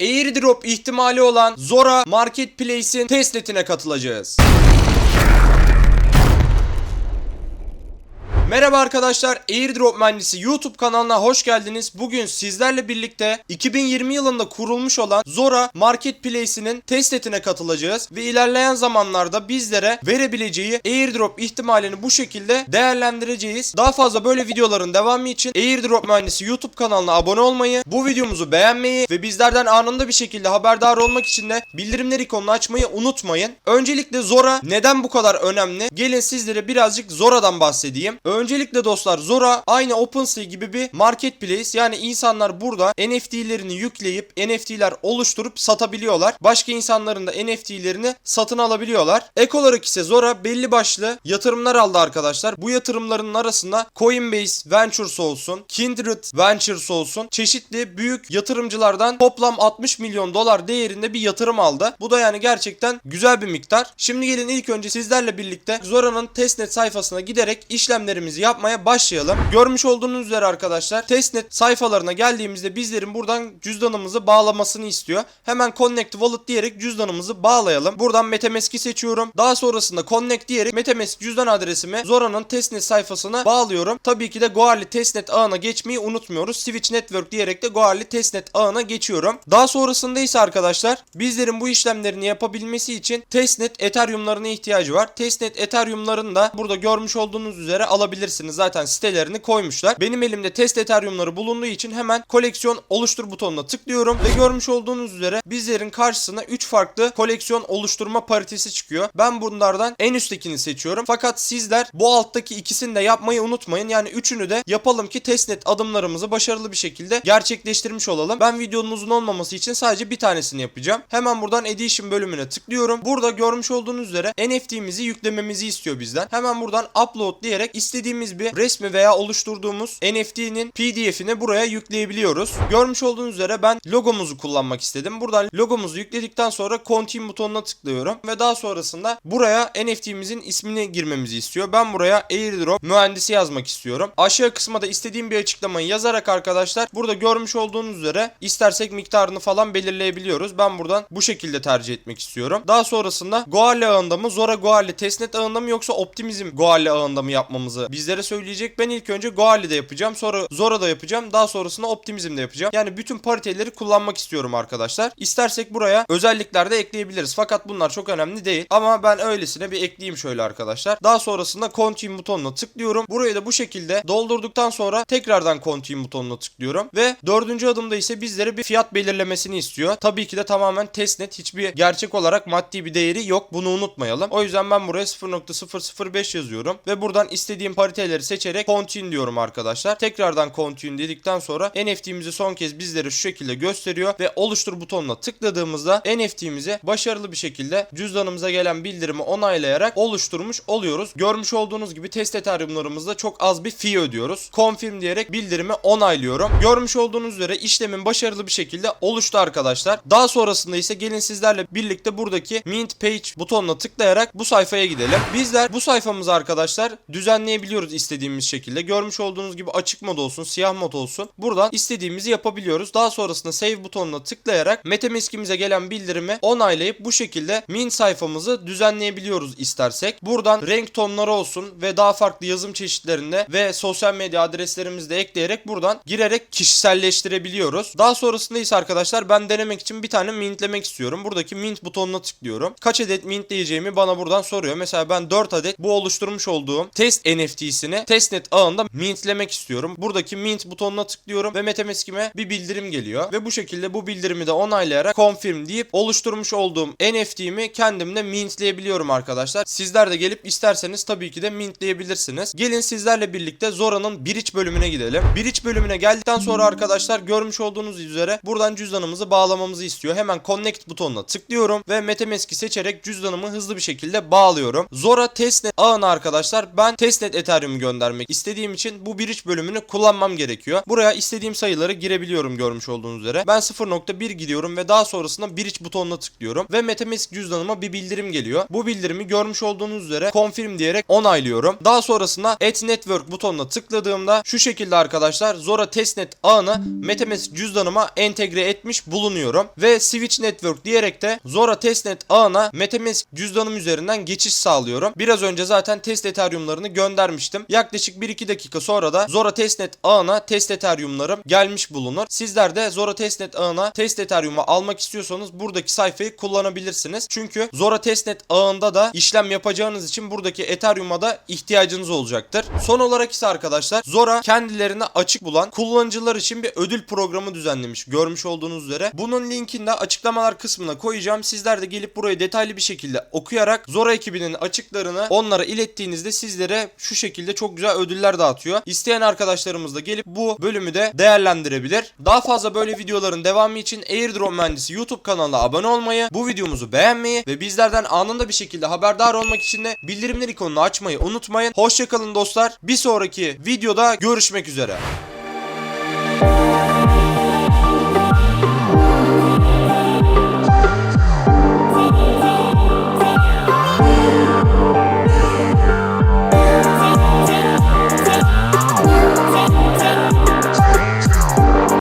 Airdrop ihtimali olan Zora Marketplace'in testnetine katılacağız. Merhaba arkadaşlar, Airdrop Mühendisi YouTube kanalına hoş geldiniz. Bugün sizlerle birlikte 2020 yılında kurulmuş olan Zora Marketplace'inin testnetine katılacağız ve ilerleyen zamanlarda bizlere verebileceği Airdrop ihtimalini bu şekilde değerlendireceğiz. Daha fazla böyle videoların devamı için Airdrop Mühendisi YouTube kanalına abone olmayı, bu videomuzu beğenmeyi ve bizlerden anında bir şekilde haberdar olmak için de bildirimler ikonunu açmayı unutmayın. Öncelikle Zora neden bu kadar önemli? Gelin sizlere birazcık Zora'dan bahsedeyim. Öncelikle dostlar Zora aynı OpenSea gibi bir marketplace. Yani insanlar burada NFT'lerini yükleyip NFT'ler oluşturup satabiliyorlar. Başka insanların da NFT'lerini satın alabiliyorlar. Ek olarak ise Zora belli başlı yatırımlar aldı arkadaşlar. Bu yatırımların arasında Coinbase Ventures olsun, Kindred Ventures olsun çeşitli büyük yatırımcılardan toplam 60 milyon dolar değerinde bir yatırım aldı. Bu da yani gerçekten güzel bir miktar. Şimdi gelin ilk önce sizlerle birlikte Zora'nın testnet sayfasına giderek işlemlerimizi yapmaya başlayalım. Görmüş olduğunuz üzere arkadaşlar testnet sayfalarına geldiğimizde bizlerin buradan cüzdanımızı bağlamasını istiyor. Hemen Connect Wallet diyerek cüzdanımızı bağlayalım. Buradan Metamask'i seçiyorum. Daha sonrasında Connect diyerek Metamask cüzdan adresimi Zora'nın testnet sayfasına bağlıyorum. Tabii ki de Goarly testnet ağına geçmeyi unutmuyoruz. Switch Network diyerek de Goarly testnet ağına geçiyorum. Daha sonrasında ise arkadaşlar bizlerin bu işlemlerini yapabilmesi için testnet Ethereum'larına ihtiyacı var. Testnet Ethereum'larını da burada görmüş olduğunuz üzere alabilirsiniz. Zaten sitelerini koymuşlar. Benim elimde test Ethereum'ları bulunduğu için hemen koleksiyon oluştur butonuna tıklıyorum ve görmüş olduğunuz üzere bizlerin karşısına 3 farklı koleksiyon oluşturma paritesi çıkıyor. Ben bunlardan en üsttekini seçiyorum. Fakat sizler bu alttaki ikisini de yapmayı unutmayın. Yani üçünü de yapalım ki testnet adımlarımızı başarılı bir şekilde gerçekleştirmiş olalım. Ben videonun uzun olmaması için sadece bir tanesini yapacağım. Hemen buradan Edition bölümüne tıklıyorum. Burada görmüş olduğunuz üzere NFT'mizi yüklememizi istiyor bizden. Hemen buradan Upload diyerek istediğimiz bir resmi veya oluşturduğumuz NFT'nin PDF'ini buraya yükleyebiliyoruz. Görmüş olduğunuz üzere ben logomuzu kullanmak istedim. Buradan logomuzu yükledikten sonra Continue butonuna tıklıyorum ve daha sonrasında buraya NFT'mizin ismini girmemizi istiyor. Ben buraya Airdrop mühendisi yazmak istiyorum. Aşağı kısma da istediğim bir açıklamayı yazarak arkadaşlar burada görmüş olduğunuz üzere istersek miktarını falan belirleyebiliyoruz. Ben buradan bu şekilde tercih etmek istiyorum. Daha sonrasında Goarly ağında mı Zora Goarly testnet ağında mı yoksa Optimizm Goarly ağında mı yapmamızı bizlere söyleyecek. Ben ilk önce Goarly'de yapacağım. Sonra Zora'da yapacağım. Daha sonrasında Optimizm'de yapacağım. Yani bütün pariteleri kullanmak istiyorum arkadaşlar. İstersek buraya özellikler de ekleyebiliriz. Fakat bunlar çok önemli değil. Ama ben öylesine bir ekleyeyim şöyle arkadaşlar. Daha sonrasında Continue butonuna tıklıyorum. Burayı da bu şekilde doldurduktan sonra tekrardan Continue butonuna tıklıyorum. Ve dördüncü adımda ise bizlere bir fiyat belirlemesini istiyor. Tabii ki de tamamen testnet. Hiçbir gerçek olarak maddi bir değeri yok. Bunu unutmayalım. O yüzden ben buraya 0.005 yazıyorum. Ve buradan istediğim pariteleri seçerek Continue diyorum arkadaşlar. Tekrardan Continue dedikten sonra NFT'mizi son kez bizlere şu şekilde gösteriyor. Ve oluştur butonuna tıkladığımızda NFT'mizi başarılı bir şekilde cüzdanımıza gelen bildirimi onaylayarak oluşturmuş oluyoruz. Görmüş olduğunuz gibi test Ethereum'larımızda çok az bir fee ödüyoruz. Confirm diyerek bildirimi onaylıyorum. Görmüş olduğunuz üzere işlemin başarılı bir şekilde oluştu arkadaşlar. Daha sonrasında ise gelin sizlerle birlikte buradaki Mint Page butonuna tıklayarak bu sayfaya gidelim. Bizler bu sayfamızı arkadaşlar düzenleyebiliyoruz istediğimiz şekilde. Görmüş olduğunuz gibi açık mod olsun, siyah mod olsun. Buradan istediğimizi yapabiliyoruz. Daha sonrasında save butonuna tıklayarak Metamask'imize gelen bildirimi onaylayıp bu şekilde Mint sayfamızı düzenleyebiliyoruz istersek. Buradan renk tonları olsun ve daha farklı yazım çeşitlerinde ve sosyal medya adreslerimizi de ekleyerek buradan girerek kişiselleştirebiliyoruz. Daha sonrasında ise arkadaşlar ben denemek için bir tane mintlemek istiyorum. Buradaki mint butonuna tıklıyorum. Kaç adet mintleyeceğimi bana buradan soruyor. Mesela ben 4 adet bu oluşturmuş olduğum test NFT'sini testnet ağında mintlemek istiyorum. Buradaki mint butonuna tıklıyorum ve Metamask'ime bir bildirim geliyor. Ve bu şekilde bu bildirimi de onaylayarak confirm deyip oluşturmuş olduğum NFT'mi kendimde mintleyebiliyorum arkadaşlar. Sizler de gelip isterseniz tabii ki de mintleyebilirsiniz. Gelin sizlerle birlikte Zora'nın Bridge bölümüne gidelim. Bridge bölümüne geldikten sonra arkadaşlar görmüş olduğunuz üzere buradan cüzdanımızı bağlamamızı istiyor. Hemen connect butonuna tıklıyorum ve Metamask'i seçerek cüzdanımı hızlı bir şekilde bağlıyorum. Zora testnet ağına arkadaşlar ben testnet Ethereum göndermek istediğim için bu bridge bölümünü kullanmam gerekiyor. Buraya istediğim sayıları girebiliyorum görmüş olduğunuz üzere. Ben 0.1 gidiyorum ve daha sonrasında bridge butonuna tıklıyorum ve MetaMask cüzdanıma bir bildirim geliyor. Bu bildirimi görmüş olduğunuz üzere confirm diyerek onaylıyorum. Daha sonrasında Add Network butonuna tıkladığımda şu şekilde arkadaşlar Zora testnet ağını MetaMask cüzdanıma entegre etmiş bulunuyorum ve Switch Network diyerek de Zora testnet ağına MetaMask cüzdanım üzerinden geçiş sağlıyorum. Biraz önce zaten test Ethereum'larını göndermiştim. Yaklaşık 1-2 dakika sonra da Zora testnet ağına test Ethereum'larım gelmiş bulunur. Sizler de Zora testnet ağına test Ethereum'u almak istiyorsanız buradaki sayfayı kullanabilirsiniz. Çünkü Zora testnet ağında da işlem yapacağınız için buradaki Ethereum'a da ihtiyacınız olacaktır. Son olarak ise arkadaşlar Zora kendilerini açık bulan kullanıcılar için bir ödül programı düzenlemiş. Görmüş olduğunuz üzere. Bunun linkini de açıklamalar kısmına koyacağım. Sizler de gelip burayı detaylı bir şekilde okuyarak Zora ekibinin açıklarını onlara ilettiğinizde sizlere şu şekilde çok güzel ödüller dağıtıyor. İsteyen arkadaşlarımız da gelip bu bölümü de değerlendirebilir. Daha fazla böyle videoların devamı için Airdrop Mühendisi YouTube kanalına abone olmayı, bu videomuzu beğenmeyi ve bizlerden anında bir şekilde haberdar olmak için de bildirimler ikonunu açmayı unutmayın. Hoşçakalın dostlar. Bir sonraki videoda görüşmek üzere.